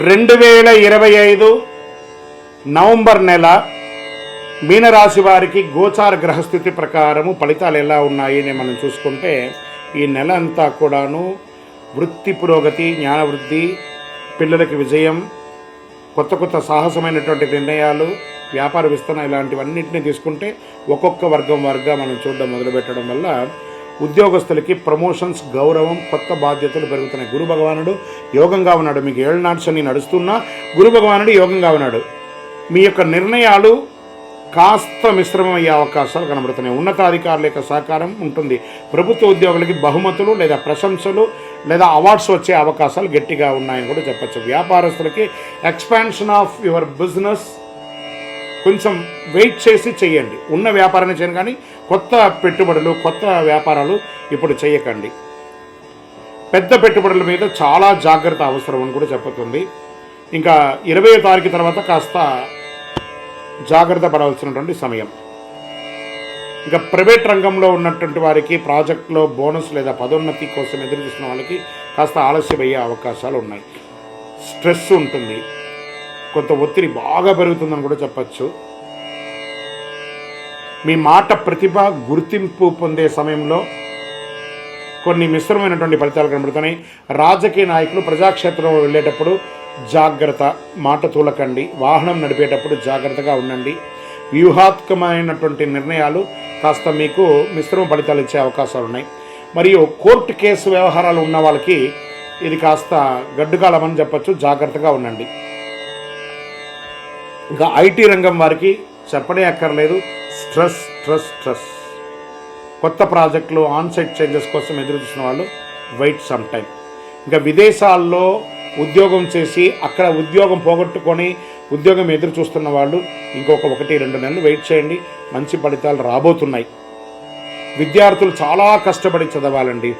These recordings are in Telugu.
రెండు వేల ఇరవై ఐదు నవంబర్ నెల మీనరాశి వారికి గోచార గ్రహస్థితి ప్రకారము ఫలితాలు ఎలా ఉన్నాయని మనం చూసుకుంటే ఈ నెల అంతా కూడాను వృత్తి పురోగతి జ్ఞానవృద్ధి పిల్లలకి విజయం కొత్త కొత్త సాహసమైనటువంటి నిర్ణయాలు వ్యాపార విస్తరణ ఇలాంటివన్నింటినీ తీసుకుంటే ఒక్కొక్క వర్గం వారుగా మనం చూడడం మొదలుపెట్టడం వల్ల ఉద్యోగస్తులకి ప్రమోషన్స్ గౌరవం కొత్త బాధ్యతలు పెరుగుతున్నాయి. గురు భగవానుడు యోగంగా ఉన్నాడు. మీకు ఏళ్ళ నాట్స్ శని నడుస్తున్నా గురు భగవానుడు యోగంగా ఉన్నాడు. మీ యొక్క నిర్ణయాలు కాస్త మిశ్రమమయ్యే అవకాశాలు కనబడుతున్నాయి. ఉన్నతాధికారుల యొక్క సహకారం ఉంటుంది. ప్రభుత్వ ఉద్యోగులకి బహుమతులు లేదా ప్రశంసలు లేదా అవార్డ్స్ వచ్చే అవకాశాలు గట్టిగా ఉన్నాయని కూడా చెప్పచ్చు. వ్యాపారస్తులకి ఎక్స్పాన్షన్ ఆఫ్ యువర్ బిజినెస్ కొంచెం వెయిట్ చేసి చేయండి. ఉన్న వ్యాపారాన్ని చేయను కానీ కొత్త పెట్టుబడులు కొత్త వ్యాపారాలు ఇప్పుడు చేయకండి. పెద్ద పెట్టుబడుల మీద చాలా జాగ్రత్త అవసరం అని కూడా చెప్పుతుంది. ఇంకా ఇరవై తారీఖు తర్వాత కాస్త జాగ్రత్త పడవలసినటువంటి సమయం. ఇంకా ప్రైవేట్ రంగంలో ఉన్నటువంటి వారికి ప్రాజెక్టులో బోనస్ లేదా పదోన్నతి కోసం ఎదురు చూసిన వాళ్ళకి కాస్త ఆలస్యమయ్యే అవకాశాలు ఉన్నాయి. స్ట్రెస్ ఉంటుంది. కొంత ఒత్తిడి బాగా పెరుగుతుందని కూడా చెప్పచ్చు. మీ మాట ప్రతిభ గుర్తింపు పొందే సమయంలో కొన్ని మిశ్రమైనటువంటి ఫలితాలు కనబడుతున్నాయి. రాజకీయ నాయకులు ప్రజాక్షేత్రంలో వెళ్ళేటప్పుడు జాగ్రత్త మాట తూలకండి. వాహనం నడిపేటప్పుడు జాగ్రత్తగా ఉండండి. వ్యూహాత్మకమైనటువంటి నిర్ణయాలు కాస్త మీకు మిశ్రమ ఫలితాలు ఇచ్చే అవకాశాలు ఉన్నాయి. మరియు కోర్టు కేసు వ్యవహారాలు ఉన్న వాళ్ళకి ఇది కాస్త గడ్డుకాలమని చెప్పచ్చు. జాగ్రత్తగా ఉండండి. ఇంకా ఐటీ రంగం వారికి చెప్పనే అక్కర్లేదు. Stress stress stress. కొత్త ప్రాజెక్టులు ఆన్సైట్ చేంజెస్ కోసం ఎదురు చూసిన వాళ్ళు వెయిట్ సమ్ టైం ఇంకా విదేశాల్లో ఉద్యోగం చేసి అక్కడ ఉద్యోగం పోగొట్టుకొని ఉద్యోగం ఎదురు చూస్తున్న వాళ్ళు ఇంకొక ఒకటి రెండు నెలలు వెయిట్ చేయండి. మంచి ఫలితాలు రాబోతున్నాయి. విద్యార్థులు చాలా కష్టపడి చదవాలండి.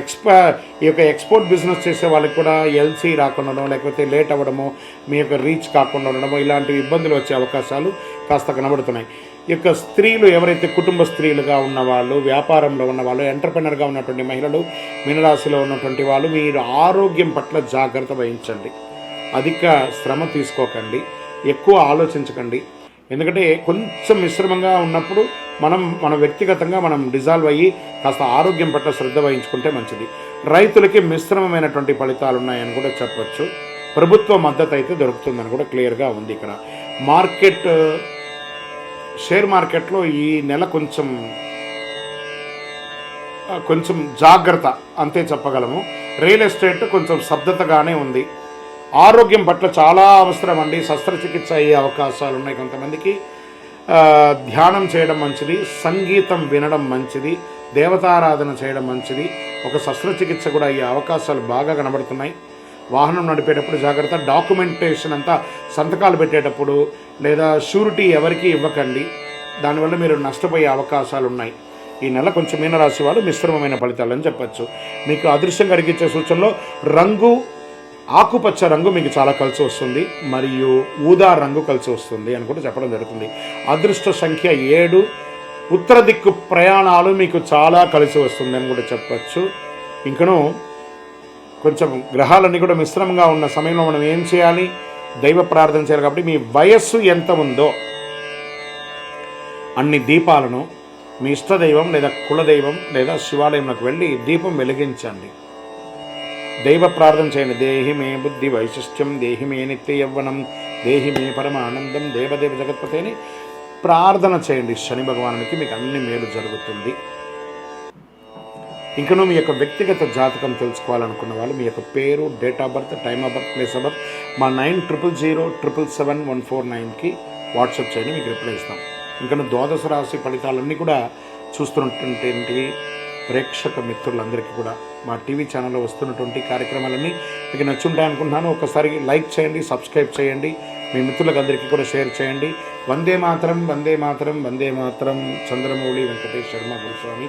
ఎక్స్పా ఈ యొక్క ఎక్స్పోర్ట్ బిజినెస్ చేసే వాళ్ళకి కూడా ఎల్సీ రాకుండా లేకపోతే లేట్ అవ్వడము మీ యొక్క రీచ్ కాకుండా ఉండడము ఇలాంటి ఇబ్బందులు వచ్చే అవకాశాలు కాస్త కనబడుతున్నాయి. యొక్క స్త్రీలు ఎవరైతే కుటుంబ స్త్రీలుగా ఉన్నవాళ్ళు వ్యాపారంలో ఉన్నవాళ్ళు ఎంటర్ప్రినర్గా ఉన్నటువంటి మహిళలు మీనరాశిలో ఉన్నటువంటి వాళ్ళు మీరు ఆరోగ్యం పట్ల జాగ్రత్త వహించండి. అధిక శ్రమ తీసుకోకండి. ఎక్కువ ఆలోచించకండి. ఎందుకంటే కొంచెం మిశ్రమంగా ఉన్నప్పుడు మనం మన వ్యక్తిగతంగా మనం డిజాల్వ్ అయ్యి కాస్త ఆరోగ్యం పట్ల శ్రద్ధ వహించుకుంటే మంచిది. రైతులకి మిశ్రమమైనటువంటి ఫలితాలు ఉన్నాయని కూడా చెప్పచ్చు. ప్రభుత్వ మద్దతు అయితే దొరుకుతుందని కూడా క్లియర్గా ఉంది ఇక్కడ. మార్కెట్ షేర్ మార్కెట్లో ఈ నెల కొంచెం కొంచెం జాగ్రత్త అంతే చెప్పగలము. రియల్ ఎస్టేట్ కొంచెం శబ్దతగానే ఉంది. ఆరోగ్యం పట్ల చాలా అవసరం అండి. శస్త్రచికిత్స అయ్యే అవకాశాలు ఉన్నాయి కొంతమందికి. ధ్యానం చేయడం మంచిది. సంగీతం వినడం మంచిది. దేవతారాధన చేయడం మంచిది. ఒక శస్త్రచికిత్స కూడా అయ్యే అవకాశాలు బాగా కనబడుతున్నాయి. వాహనం నడిపేటప్పుడు జాగ్రత్త డాక్యుమెంటేషన్ అంతా సంతకాలు పెట్టేటప్పుడు లేదా షూరిటీ ఎవరికి ఇవ్వకండి. దానివల్ల మీరు నష్టపోయే అవకాశాలు ఉన్నాయి ఈ నెల కొంచెం మీనరాశి వాళ్ళు మిశ్రమమైన ఫలితాలు అని చెప్పచ్చు. మీకు అదృశ్యం కలిగించే సూచనలో రంగు ఆకుపచ్చ రంగు మీకు చాలా కలిసి వస్తుంది. మరియు ఊదా రంగు కలిసి వస్తుంది అని కూడా చెప్పడం జరుగుతుంది. అదృష్ట సంఖ్య ఏడు. ఉత్తర దిక్కు ప్రయాణాలు మీకు చాలా కలిసి వస్తుంది అని కూడా చెప్పచ్చు. ఇంకను కొంచెం గ్రహాలన్నీ కూడా మిశ్రమంగా ఉన్న సమయంలో మనం ఏం చేయాలి? దైవ ప్రార్థన చేయాలి కాబట్టి మీ వయస్సు ఎంత ఉందో అన్ని దీపాలను మీ ఇష్టదైవం లేదా కులదైవం లేదా శివాలయంలోకి వెళ్ళి దీపం వెలిగించండి. దైవ ప్రార్థన చేయండి. దేహి మే బుద్ధి వైశిష్ట్యం దేహి మే నిత్య యవ్వనం దేహి మే పరమ ఆనందం దేవదేవ జగత్పతి అని ప్రార్థన చేయండి. శని భగవానునికి మీకు అన్ని మేలు జరుగుతుంది. ఇంకనూ మీ యొక్క వ్యక్తిగత జాతకం తెలుసుకోవాలనుకున్న వాళ్ళు మీ యొక్క పేరు date of birth time of birth place of birth మా nine triple zero triple seven one four నైన్కి వాట్సాప్ చేయండి మీకు రిప్లై ఇస్తాం. ఇంకను ద్వాదశ రాశి ఫలితాలన్నీ కూడా చూస్తున్నటువంటి ప్రేక్షక మిత్రులందరికీ కూడా మా టీవీ ఛానల్లో వస్తున్నటువంటి కార్యక్రమాలన్నీ మీకు నచ్చుంటాయి అనుకుంటున్నాను. ఒకసారి లైక్ చేయండి సబ్స్క్రైబ్ చేయండి మీ మిత్రులకు అందరికీ కూడా షేర్ చేయండి. వందే మాత్రం వందే మాత్రం వందే మాత్రం చంద్రమౌళి వెంకటేష్ శర్మ గురుస్వామి